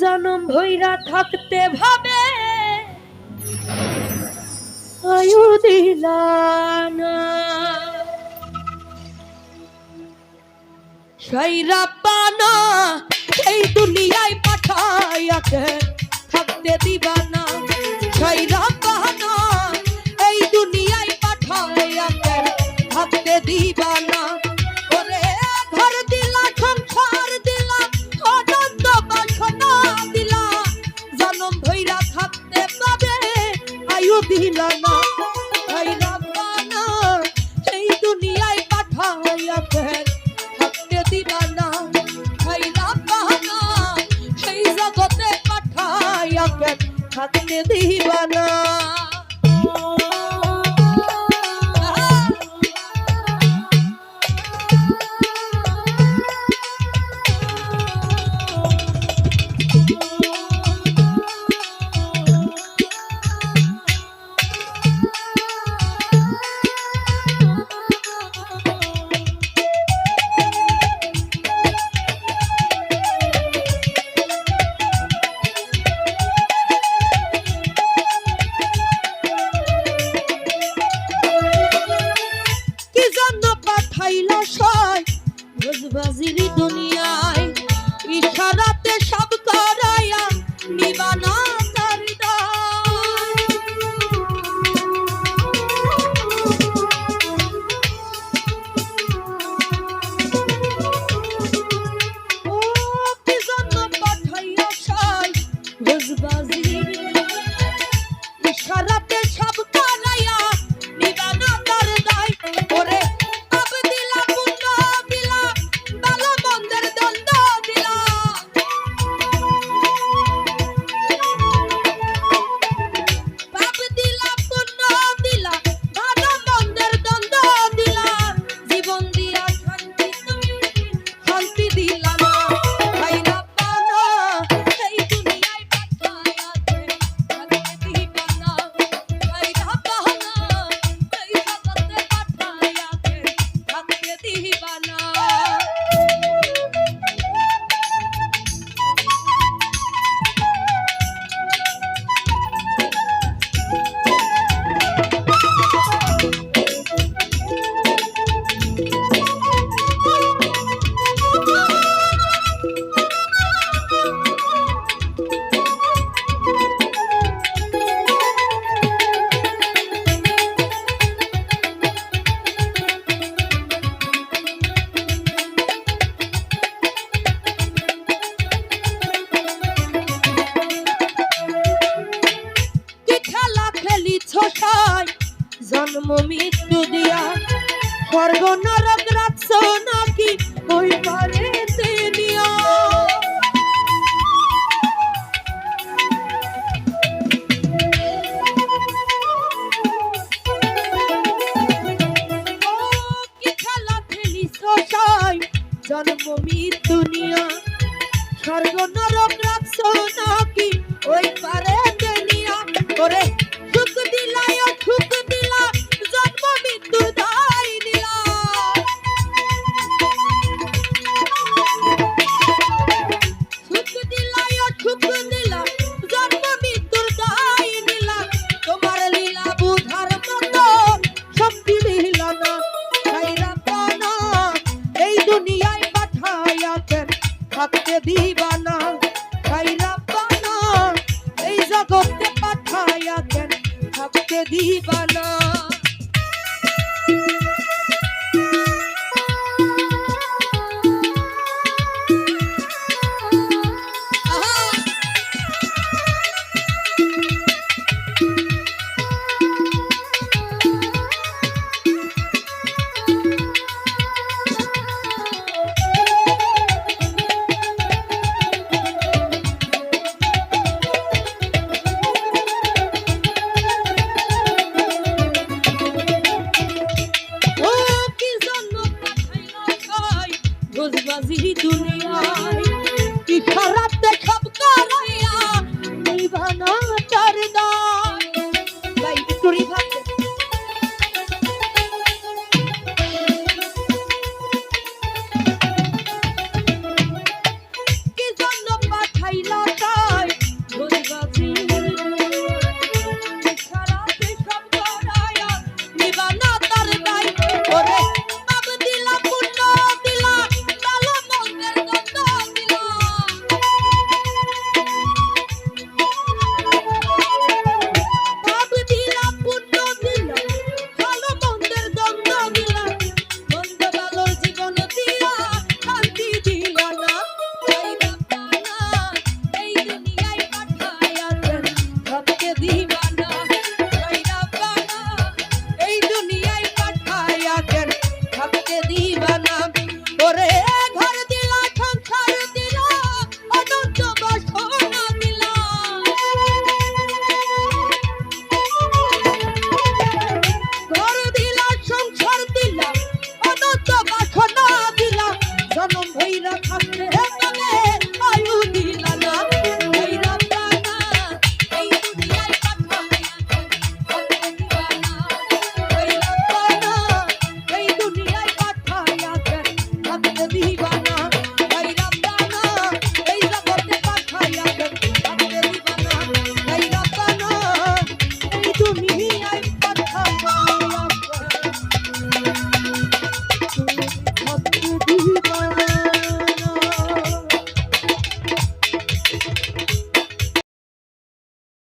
জনম ভৈরা থাকতে ভাবে। আয়ু দিলানা পানা, এই দুনিয়ায় পাঠাইয়াকে থাকতে দিবানা সৈরা পানা, এই দুনিয়ায় পাঠাইয়াকে থাকতে দিবানা দিল না এই রব্বানা এই দুনিয়ায় পাঠাইয়া ফের আপনি দিল না এই রব্বানা সেই জগতে পাঠাইয়া ফের আপনি দিল না জন্ম মৃত্যু নিয়া স্বর্গ নরক রাখছ নাকি ছায়া কেন থাকতে দিবানা no.